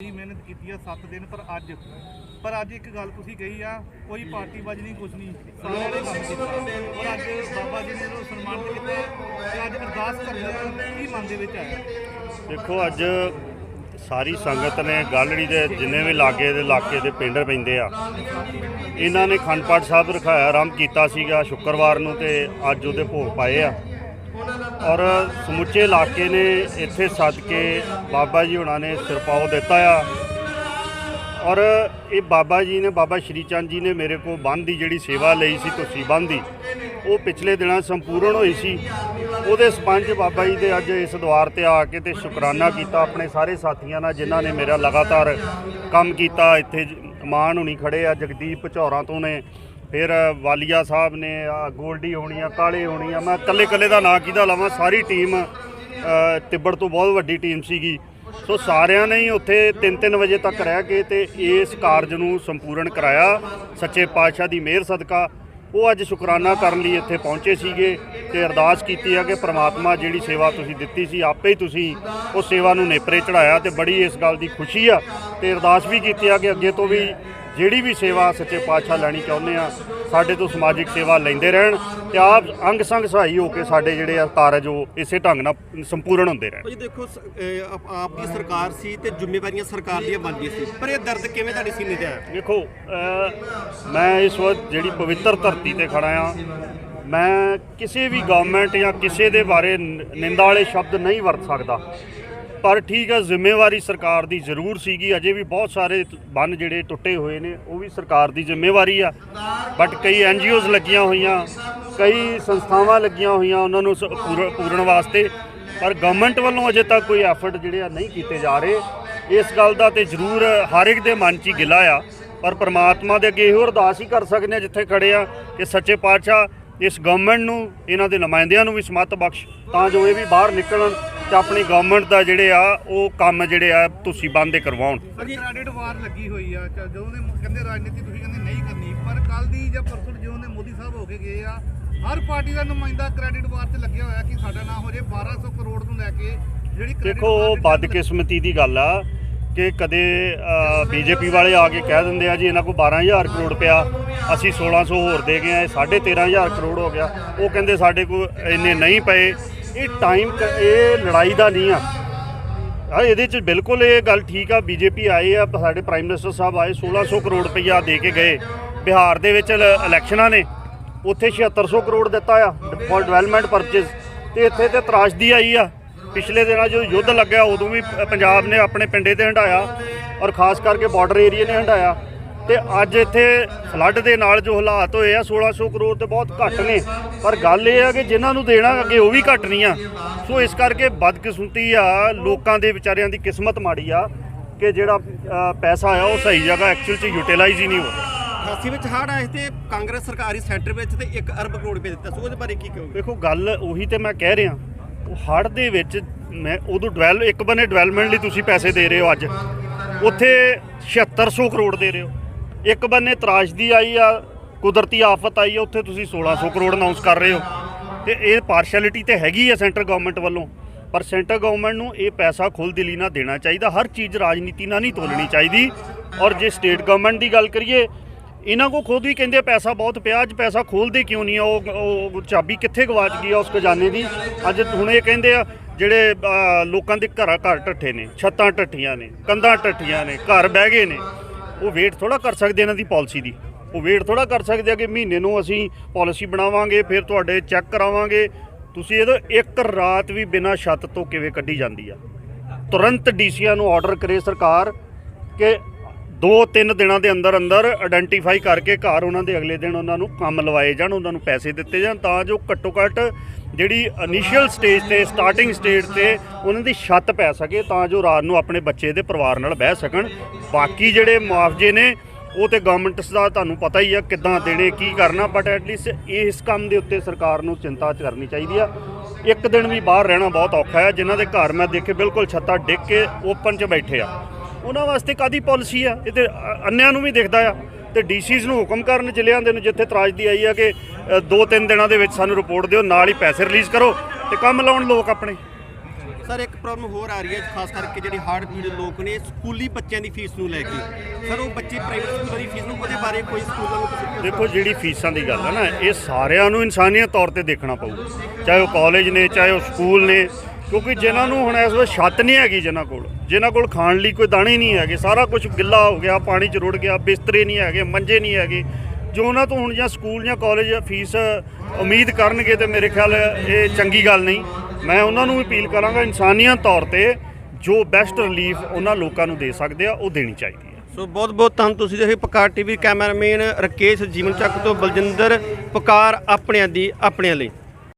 ਬੜੀ ਮਿਹਨਤ ਕੀਤੀ ਆ 7 ਦਿਨ ਪਰ ਅੱਜ। ਪਰ ਅੱਜ ਇੱਕ ਗੱਲ ਤੁਸੀਂ ਕਹੀ ਆ, ਕੋਈ ਪਾਰਟੀ ਨਹੀਂ, ਕੁਛ ਨਹੀਂ। ਸਾਰਿਆਂ ਨੇ ਕੰਮ ਕੀਤਾ ਔਰ ਅੱਜ ਬਾਬਾ ਜੀ ਨੇ ਉਹ ਸਨਮਾਨਿਤ ਕੀਤਾ ਤੇ ਅੱਜ ਅਰਦਾਸ ਕਰਦੇ ਆ ਕੀ ਮਨ ਦੇ ਵਿੱਚ ਆਇਆ? ਦੇਖੋ, ਅੱਜ ਸਾਰੀ ਸੰਗਤ ਨੇ ਗਾਲੜੀ ਦੇ ਜਿੰਨੇ ਵੀ ਲਾਗੇ ਦੇ ਇਲਾਕੇ ਦੇ ਪਿੰਡ ਪੈਂਦੇ ਆ, ਇਹਨਾਂ ਨੇ ਖੰਡਪਾਠ ਸਾਹਿਬ ਰਖਾਇਆ, ਆਰੰਭ ਕੀਤਾ ਸੀਗਾ ਸ਼ੁੱਕਰਵਾਰ ਨੂੰ ਤੇ ਅੱਜ ਉਹਦੇ ਭੋਗ ਪਾਏ ਆ। ਔਰ ਸਮੁੱਚੇ ਇਲਾਕੇ ਨੇ ਇੱਥੇ ਸੱਦ ਕੇ ਬਾਬਾ ਜੀ ਹੁਣਾਂ ਨੇ ਸਿਰਪਾਓ ਦਿੱਤਾ ਆ। ਔਰ ਇਹ ਬਾਬਾ ਜੀ ਨੇ, ਬਾਬਾ ਸ਼੍ਰੀ ਚੰਦ ਜੀ ਨੇ ਮੇਰੇ ਕੋਲ ਬੰਦ ਦੀ ਜਿਹੜੀ ਸੇਵਾ ਲਈ ਸੀ, ਤੁਸੀਂ ਬੰਦ ਦੀ, ਉਹ ਪਿਛਲੇ ਦਿਨਾਂ ਸੰਪੂਰਨ ਹੋਈ ਸੀ। ਉਹਦੇ ਸਪੰਜ ਬਾਬਾ ਜੀ ਦੇ ਅੱਜ ਇਸ ਦਵਾਰ ਤੇ ਆ ਕੇ ਤੇ ਸ਼ੁਕਰਾਨਾ ਕੀਤਾ ਆਪਣੇ ਸਾਰੇ ਸਾਥੀਆਂ ਨਾਲ ਜਿਨ੍ਹਾਂ ਨੇ ਮੇਰਾ ਲਗਾਤਾਰ ਕੰਮ ਕੀਤਾ। ਇੱਥੇ ਜ- ਮਾਨ ਹੁਣੀ ਖੜੇ ਆ, ਜਗਦੀਪ ਝੌਰਾਂ ਤੋਂ ਨੇ। ਫਿਰ ਵਾਲੀਆ ਸਾਹਿਬ ਨੇ, ਆ ਗੋਲਡੀ ਹੋਣੀ ਆ ਕਾਲੇ ਹੋਣੀ ਆ ਮੈਂ ਇਕੱਲੇ ਇਕੱਲੇ ਦਾ ਨਾਂ ਕਿਹਦਾ ਲਾਵਾਂ? ਸਾਰੀ ਟੀਮ ਤਿੱਬੜ ਤੋਂ ਬਹੁਤ ਵੱਡੀ ਟੀਮ ਸੀਗੀ। ਸੋ ਸਾਰਿਆਂ ਨੇ ਹੀ ਉੱਥੇ 3-3 ਵਜੇ ਤੱਕ ਰਹਿ ਕੇ ਤੇ ਇਸ ਕਾਰਜ ਨੂੰ ਸੰਪੂਰਨ ਕਰਾਇਆ। ਸੱਚੇ ਪਾਤਸ਼ਾਹ ਦੀ ਮਿਹਰ ਸਦਕਾ ਉਹ ਅੱਜ ਸ਼ੁਕਰਾਨਾ ਕਰਨ ਲਈ ਇੱਥੇ ਪਹੁੰਚੇ ਸੀਗੇ ਤੇ ਅਰਦਾਸ ਕੀਤੀ ਆ ਕਿ ਪ੍ਰਮਾਤਮਾ ਜਿਹੜੀ ਸੇਵਾ ਤੁਸੀਂ ਦਿੱਤੀ ਸੀ, ਆਪੇ ਹੀ ਤੁਸੀਂ ਉਹ ਸੇਵਾ ਨੂੰ ਨੇਪਰੇ ਚੜਾਇਆ ਤੇ ਬੜੀ ਇਸ ਗੱਲ ਦੀ ਖੁਸ਼ੀ ਆ ਤੇ ਅਰਦਾਸ ਵੀ ਕੀਤੀ ਆ ਕਿ ਅੱਗੇ ਤੋਂ ਵੀ ਜਿਹੜੀ ਵੀ ਸੇਵਾ ਸੱਚੇ ਪਾਤਸ਼ਾਹ ਲੈਣੀ ਚਾਹੁੰਦੇ ਆ ਸਾਡੇ ਤੋਂ ਸਮਾਜਿਕ ਸੇਵਾ ਲੈਂਦੇ ਰਹਿਣ ਤੇ ਆਪ ਅੰਗ ਸੰਗ ਸਹਾਈ ਹੋ ਕੇ ਸਾਡੇ ਜਿਹੜੇ ਆ ਕਾਰਜ ਉਹ ਇਸੇ ਢੰਗ ਨਾਲ ਸੰਪੂਰਨ ਹੁੰਦੇ ਰਹਿਣ। ਭਾਜੀ ਦੇਖੋ ਆਪ ਦੀ ਸਰਕਾਰ ਸੀ ਤੇ ਜ਼ਿੰਮੇਵਾਰੀਆਂ ਸਰਕਾਰ ਦੀਆਂ ਬਣਦੀਆਂ ਸੀ ਪਰ ਇਹ ਦਰਦ ਕਿਵੇਂ ਤੁਹਾਡੇ ਸੀਨੇ ਤੇ ਆਇਆ? ਦੇਖੋ ਮੈਂ ਇਸ ਵਕਤ ਜਿਹੜੀ ਪਵਿੱਤਰ ਧਰਤੀ ਤੇ ਖੜਾ ਆ ਮੈਂ ਕਿਸੇ ਵੀ ਗਵਰਨਮੈਂਟ ਜਾਂ ਕਿਸੇ ਦੇ ਬਾਰੇ ਨਿੰਦਾ ਵਾਲੇ ਸ਼ਬਦ ਨਹੀਂ ਵਰਤ ਸਕਦਾ। ਪਰ ਠੀਕ ਆ, ਜ਼ਿੰਮੇਵਾਰੀ ਸਰਕਾਰ ਦੀ ਜ਼ਰੂਰ ਸੀਗੀ। ਅਜੇ ਵੀ ਬਹੁਤ ਸਾਰੇ ਬੰਨ ਜਿਹੜੇ ਟੁੱਟੇ ਹੋਏ ਨੇ, ਉਹ ਵੀ ਸਰਕਾਰ ਦੀ ਜ਼ਿੰਮੇਵਾਰੀ ਆ। ਬਟ ਕਈ ਐਨਜੀਓਜ਼ ਲੱਗੀਆਂ ਹੋਈਆਂ, ਕਈ ਸੰਸਥਾਵਾਂ ਲੱਗੀਆਂ ਹੋਈਆਂ ਉਹਨਾਂ ਨੂੰ ਸ- ਪੂਰ- ਪੂਰਨ ਵਾਸਤੇ। ਪਰ ਗਵਰਨਮੈਂਟ ਵੱਲੋਂ ਅਜੇ ਤੱਕ ਕੋਈ ਐਫਰਟ ਜਿਹੜੇ ਆ ਨਹੀਂ ਕੀਤੇ ਜਾ ਰਹੇ। ਇਸ ਗੱਲ ਦਾ ਤੇ ਜ਼ਰੂਰ ਹਰ ਇੱਕ ਦੇ ਮਨ 'ਚ ਹੀ ਗਿਲਾ ਆ। ਪਰ ਪ੍ਰਮਾਤਮਾ ਦੇ ਅੱਗੇ ਇਹੋ ਅਰਦਾਸ ਹੀ ਕਰ ਸਕਦੇ ਆ ਜਿੱਥੇ ਖੜੇ ਆ ਕਿ ਸੱਚੇ ਪਾਤਸ਼ਾਹ ਇਸ ਗਵਰਨਮੈਂਟ ਨੂੰ, ਇਹਨਾਂ ਦੇ ਨੁਮਾਇੰਦਿਆਂ ਨੂੰ ਵੀ ਸਮੱਤ ਬਖਸ਼, ਤਾਂ ਜੋ ਇਹ ਵੀ ਬਾਹਰ ਨਿਕਲਣ। ਤੇ ਆਪਣੀ ਗਵਰਨਮੈਂਟ ਦਾ ਜਿਹੜੇ ਆ ਉਹ ਕੰਮ ਜਿਹੜੇ ਆ ਤੁਸੀਂ ਬੰਦੇ ਕਰਵਾਉਣ। ਪਰ ਕ੍ਰੈਡਿਟ ਵਾਰ ਲੱਗੀ ਹੋਈ ਆ ਚ- ਜਦੋਂ ਦੇ ਕਹਿੰਦੇ ਰਾਜਨੀਤੀ ਤੁਸੀਂ ਕਹਿੰਦੇ ਨਹੀਂ ਕਰਨੀ ਪਰ ਕੱਲ ਦੀ ਜਾਂ ਪਰਸੋਂ ਦੀ ਜਦੋਂ ਦੇ ਮੋਦੀ ਸਾਹਿਬ ਹੋ ਕੇ ਗਏ ਆ ਹਰ ਪਾਰਟੀ ਦਾ ਨੁਮਾਇੰਦਾ ਕ੍ਰੈਡਿਟ ਵਾਰ ਤੇ ਲੱਗਿਆ ਹੋਇਆ ਕਿ ਸਾਡਾ ਨਾ ਹੋ ਜੇ 1200 ਕਰੋੜ ਤੋਂ ਲੈ ਕੇ ਜਿਹੜੀ ਦੇਖੋ ਬਦਕਿਸਮਤੀ ਦੀ ਗੱਲ ਆ ਕਿ ਕਦੇ ਬੀਜੇਪੀ ਵਾਲੇ ਆ ਕੇ ਕਹਿ ਦਿੰਦੇ ਆ ਜੀ ਇਹਨਾਂ ਕੋਲ 12000 ਕਰੋੜ ਪਿਆ ਅਸੀਂ 1600 ਹੋਰ ਦੇ ਗਏ ਆ ਇਹ 13500 ਕਰੋੜ ਹੋ ਗਿਆ। ਉਹ ਕਹਿੰਦੇ ਸਾਡੇ ਕੋਲ ਇੰਨੇ ਨਹੀਂ ਪਏ ਇਹ ਟਾਈਮ ਇਹ ਲੜਾਈ ਦਾ ਨਹੀਂ ਆ। ਆ ਇਹਦੇ ਚ ਬਿਲਕੁਲ ਇਹ ਗੱਲ ਠੀਕ ਆ, ਬੀਜੇਪੀ ਆਏ ਆ, ਸਾਡੇ ਪ੍ਰਾਈਮ ਮਿਨਿਸਟਰ ਸਾਹਿਬ ਆਏ 1600 ਕਰੋੜ ਰੁਪਈਆ ਦੇ ਕੇ ਗਏ। ਬਿਹਾਰ ਦੇ ਵਿੱਚ ਇਲੈਕਸ਼ਨਾਂ ਨੇ, ਉੱਥੇ 7600 ਕਰੋੜ ਦਿੱਤਾ ਆ ਫॉर ਡਿਵੈਲਪਮੈਂਟ ਪਰਚੇਸ ਤੇ ਇੱਥੇ ਤੇ ਤਰਾਸ਼ਦੀ ਆਈ ਆ। ਪਿਛਲੇ ਦਿਨਾਂ ਜਦੋਂ ਯੁੱਧ ਲੱਗਿਆ, ਉਦੋਂ ਵੀ ਪੰਜਾਬ ਨੇ ਆਪਣੇ ਪਿੰਡੇ ਤੇ ਹੰਡਾਇਆ। ਔਰ ਖਾਸ ਕਰਕੇ ਬਾਰਡਰ ਏਰੀਆ ਨੇ ਹੰਡਾਇਆ। ਤੇ ਅੱਜ ਇੱਥੇ ਫਲੱਡ ਦੇ ਨਾਲ ਜੋ ਹਾਲਾਤ ਹੋਏ ਆ 1600 ਕਰੋੜ ਤੇ ਬਹੁਤ ਘੱਟ ਨੇ। ਪਰ ਗੱਲ ਇਹ ਆ ਕਿ ਜਿਨ੍ਹਾਂ ਨੂੰ ਦੇਣਾ ਅੱਗੇ ਉਹ ਵੀ ਘੱਟ ਨਹੀਂ ਆ। ਸੋ ਇਸ ਕਰਕੇ ਬਦਕਿਸਮਤੀ ਆ ਲੋਕਾਂ ਦੇ ਵਿਚਾਰਿਆਂ ਦੀ ਕਿਸਮਤ ਮਾੜੀ ਆ ਕਿ ਜਿਹੜਾ ਪੈਸਾ ਆ ਉਹ ਸਹੀ ਜਗ੍ਹਾ ਐਕਚੁਅਲ ਚ ਯੂਟਿਲਾਈਜ਼ ਹੀ ਨਹੀਂ ਹੋ ਰਿਹਾ। 88 ਵਿੱਚ ਹੜ੍ਹ ਆਏ ਤੇ ਕਾਂਗਰਸ ਸਰਕਾਰੀ ਸੈਂਟਰ ਵਿੱਚ ਤੇ 1 ਅਰਬ ਕਰੋੜ ਰੁਪਏ ਦਿੱਤਾ। ਸੋ ਉਹਦੇ ਬਾਰੇ ਕੀ ਕਹੋਗੇ? ਦੇਖੋ ਗੱਲ ਉਹੀ ਤੇ ਮੈਂ ਕਹਿ ਰਿਹਾ। ਉਹ ਦੇ ਵਿੱਚ ਮੈਂ ਉਦੋਂ ਡਿਵੈਲ ਇੱਕ ਬੰਨੇ ਡਿਵੈਲਪਮੈਂਟ ਲਈ ਤੁਸੀਂ ਪੈਸੇ ਦੇ ਰਹੇ ਹੋ ਅੱਜ। ਉੱਥੇ 7600 ਕਰੋੜ ਦੇ ਰਹੇ ਹੋ। ਇੱਕ ਬੰਨੇ ਤਰਾਸ਼ਦੀ ਆਈ ਆ, ਕੁਦਰਤੀ ਆਫਤ ਆਈ ਆ, ਉੱਥੇ ਤੁਸੀਂ 1600 ਕਰੋੜ ਅਨਾਉਂਸ ਕਰ ਰਹੇ ਹੋ। ਤੇ ਇਹ ਪਾਰਸ਼ੈਲਿਟੀ ਤੇ ਹੈਗੀ ਆ ਸੈਂਟਰ ਗਵਰਨਮੈਂਟ ਵੱਲੋਂ। ਪਰ ਸੈਂਟਰ ਗਵਰਨਮੈਂਟ ਨੂੰ ਇਹ ਪੈਸਾ ਖੁੱਲ੍ਹ ਦਿਲੀ ਨਾਲ ਦੇਣਾ ਚਾਹੀਦਾ, ਹਰ ਚੀਜ਼ ਰਾਜਨੀਤੀ ਨਾਲ ਨਹੀਂ ਤੋਲਣੀ ਚਾਹੀਦੀ। ਔਰ ਜੇ ਸਟੇਟ ਗਵਰਨਮੈਂਟ ਦੀ ਗੱਲ ਕਰੀਏ, ਇਹਨਾਂ ਕੋ ਖੁਦ ਵੀ ਕਹਿੰਦੇ ਪੈਸਾ ਬਹੁਤ ਪਿਆ, ਅੱਜ ਪੈਸਾ ਖੋਲਦੇ ਕਿਉਂ ਨਹੀਂ ਆ? ਉਹ ਉਹ ਚਾਬੀ ਕਿੱਥੇ ਗਵਾਚ ਗਈ ਆ ਉਸ ਖਜ਼ਾਨੇ ਦੀ? ਅੱਜ ਹੁਣ ਇਹ ਕਹਿੰਦੇ ਆ, ਜਿਹੜੇ ਲੋਕਾਂ ਦੇ ਘਰਾਂ ਘਰ ਟੱਠੇ ਨੇ, ਛੱਤਾਂ ਟੱਠੀਆਂ ਨੇ, ਕੰਧਾਂ ਟੱਠੀਆਂ ਨੇ, ਘਰ ਬਹਿ ਗਏ ਨੇ। ਉਹ ਵੇਟ ਥੋੜਾ ਕਰ ਸਕਦੇ ਇਹਨਾਂ ਦੀ ਪਾਲਿਸੀ ਦੀ। ਉਹ ਵੇਟ ਥੋੜਾ ਕਰ ਸਕਦੇ ਆ ਕਿ ਮਹੀਨੇ ਨੂੰ ਅਸੀਂ ਪਾਲਿਸੀ ਬਣਾਵਾਂਗੇ, ਫਿਰ ਤੁਹਾਡੇ ਚੈੱਕ ਕਰਾਵਾਂਗੇ। ਤੁਸੀਂ ਇਹਦਾ ਇੱਕ ਰਾਤ ਵੀ ਬਿਨਾਂ ਛੱਤ ਤੋਂ ਕਿਵੇਂ ਕੱਢੀ ਜਾਂਦੀ ਆ? ਤੁਰੰਤ ਡੀਸੀਆਂ ਨੂੰ ਆਰਡਰ ਕਰੇ ਸਰਕਾਰ ਕਿ ਦੋ ਤਿੰਨ ਦਿਨਾਂ ਦੇ ਅੰਦਰ ਅੰਦਰ ਆਇਡੈਂਟੀਫਾਈ ਕਰਕੇ ਘਰ ਉਹਨਾਂ ਦੇ ਅਗਲੇ ਦਿਨ ਉਹਨਾਂ ਨੂੰ ਕੰਮ ਲਵਾਏ ਜਾਣ, ਉਹਨਾਂ ਨੂੰ ਪੈਸੇ ਦਿੱਤੇ ਜਾਣ, ਤਾਂ ਜੋ ਘੱਟੋ ਘੱਟ ਜਿਹੜੀ ਇਨੀਸ਼ੀਅਲ ਸਟੇਜ ਤੇ ਸਟਾਰਟਿੰਗ ਸਟੇਜ ਤੇ ਉਹਨਾਂ ਦੀ ਛੱਤ ਪੈ ਸਕੇ ਤਾਂ ਜੋ ਰਾਤ ਨੂੰ ਆਪਣੇ ਬੱਚੇ ਦੇ ਪਰਿਵਾਰ ਨਾਲ ਬਹਿ ਸਕਣ। ਬਾਕੀ ਜਿਹੜੇ ਮੁਆਵਜ਼ੇ ਨੇ, ਉਹ ਤੇ ਗਵਰਨਮੈਂਟਸ ਦਾ ਤੁਹਾਨੂੰ ਪਤਾ ਹੀ ਆ ਕਿੱਦਾਂ ਦੇਣੇ, ਕੀ ਕਰਨਾ ਬਟ ਐਟਲੀਸਟ ਇਸ ਕੰਮ ਦੇ ਉੱਤੇ ਸਰਕਾਰ ਨੂੰ ਚਿੰਤਾ ਕਰਨੀ ਚਾਹੀਦੀ ਆ। ਇੱਕ ਦਿਨ ਵੀ ਬਾਹਰ ਰਹਿਣਾ ਬਹੁਤ ਔਖਾ ਹੈ, ਜਿਨ੍ਹਾਂ ਦੇ ਘਰ ਮੈਂ ਦੇਖੇ ਬਿਲਕੁਲ ਛੱਤਾਂ ਡਿੱਗ ਕੇ ਓਪਨ 'ਚ ਬੈਠੇ ਆ। ਉਹਨਾਂ ਵਾਸਤੇ ਕਾਦੀ ਪਾਲਿਸੀ ਆ? ਇਹ ਤੇ ਅੰਨਿਆਂ ਨੂੰ ਵੀ ਦਿਖਦਾ ਆ। ਤੇ ਡੀਸੀਜ਼ ਨੂੰ ਹੁਕਮ ਕਰਨ ਜ਼ਿਲ੍ਹਿਆਂ ਦੇ ਨੂੰ ਜਿੱਥੇ ਤਰਾਜਦੀ ਆਈ ਆ ਕਿ ਦੋ ਤਿੰਨ ਦਿਨਾਂ ਦੇ ਵਿੱਚ ਸਾਨੂੰ ਰਿਪੋਰਟ ਦਿਓ ਨਾਲ ਹੀ ਪੈਸੇ ਰਿਲੀਜ਼ ਕਰੋ ਤੇ ਕੰਮ ਲਾਉਣ ਲੋਕ ਆਪਣੇ। ਸਰ ਇੱਕ ਪ੍ਰੋਬਲਮ ਹੋਰ ਆ ਰਹੀ ਹੈ ਖਾਸ ਕਰਕੇ ਜਿਹੜੇ ਹਾਰਡ ਪੀੜ ਲੋਕ ਨੇ ਸਕੂਲੀ ਬੱਚਿਆਂ ਦੀ ਫੀਸ ਨੂੰ ਲੈ ਕੇ। ਸਰ ਉਹ ਬੱਚੇ ਪ੍ਰਾਈਵੇਟ ਸਕੂਲਾਂ ਦੀ ਫੀਸ ਨੂੰ ਉਹਦੇ ਬਾਰੇ ਕੋਈ ਸਕੂਲਾਂ ਨੂੰ ਦੇਖੋ ਜਿਹੜੀ ਫੀਸਾਂ ਦੀ ਗੱਲ ਹੈ ਨਾ ਇਹ ਸਾਰਿਆਂ ਨੂੰ ਇਨਸਾਨੀਅਤ ਤੌਰ ਤੇ ਦੇਖਣਾ ਪਊਗਾ ਚਾਹੇ ਉਹ ਕਾਲਜ ਨੇ ਚਾਹੇ ਉਹ ਸਕੂਲ ਨੇ ਕਿਉਂਕਿ ਜਿਨ੍ਹਾਂ ਨੂੰ ਹੁਣ ਇਸ ਵੇਲੇ ਛੱਤ ਨਹੀਂ ਹੈਗੀ ਜਿਨ੍ਹਾਂ ਕੋਲ ਜਿਨ੍ਹਾਂ ਕੋਲ ਖਾਣ ਲਈ ਕੋਈ ਦਾਣੇ ਨਹੀਂ ਹੈਗੇ, ਸਾਰਾ ਕੁਝ ਗਿੱਲਾ ਹੋ ਗਿਆ, ਪਾਣੀ 'ਚ ਰੁੜ ਗਿਆ, ਬਿਸਤਰੇ ਨਹੀਂ ਹੈਗੇ, ਮੰਜੇ ਨਹੀਂ ਹੈਗੇ। ਜੋ ਉਹਨਾਂ ਤੋਂ ਹੁਣ ਜਾਂ ਸਕੂਲ ਜਾਂ ਕਾਲਜ ਫੀਸ ਉਮੀਦ ਕਰਨਗੇ ਤੇ ਮੇਰੇ ਖਿਆਲ ਇਹ ਚੰਗੀ ਗੱਲ ਨਹੀਂ। ਮੈਂ ਉਹਨਾਂ ਨੂੰ ਵੀ ਅਪੀਲ ਕਰਾਂਗਾ ਇਨਸਾਨੀਅਤ ਤੌਰ ਤੇ ਜੋ ਬੈਸਟ ਰਿਲੀਫ ਉਹਨਾਂ ਲੋਕਾਂ ਨੂੰ ਦੇ ਸਕਦੇ ਆ, ਉਹ ਦੇਣੀ ਚਾਹੀਦੀ ਹੈ। ਸੋ ਬਹੁਤ ਬਹੁਤ ਤੁਹਾਨੂੰ ਤੁਸੀਂ ਦੇਖੇ ਪਕਾਰ ਟੀਵੀ ਕੈਮਰਾਮੈਨ ਰਕੇਸ਼ ਜੀਵਨ ਚੱਕ ਤੋਂ ਬਲਜਿੰਦਰ, ਪਕਾਰ ਆਪਣਿਆਂ ਦੀ, ਆਪਣਿਆਂ ਲਈ।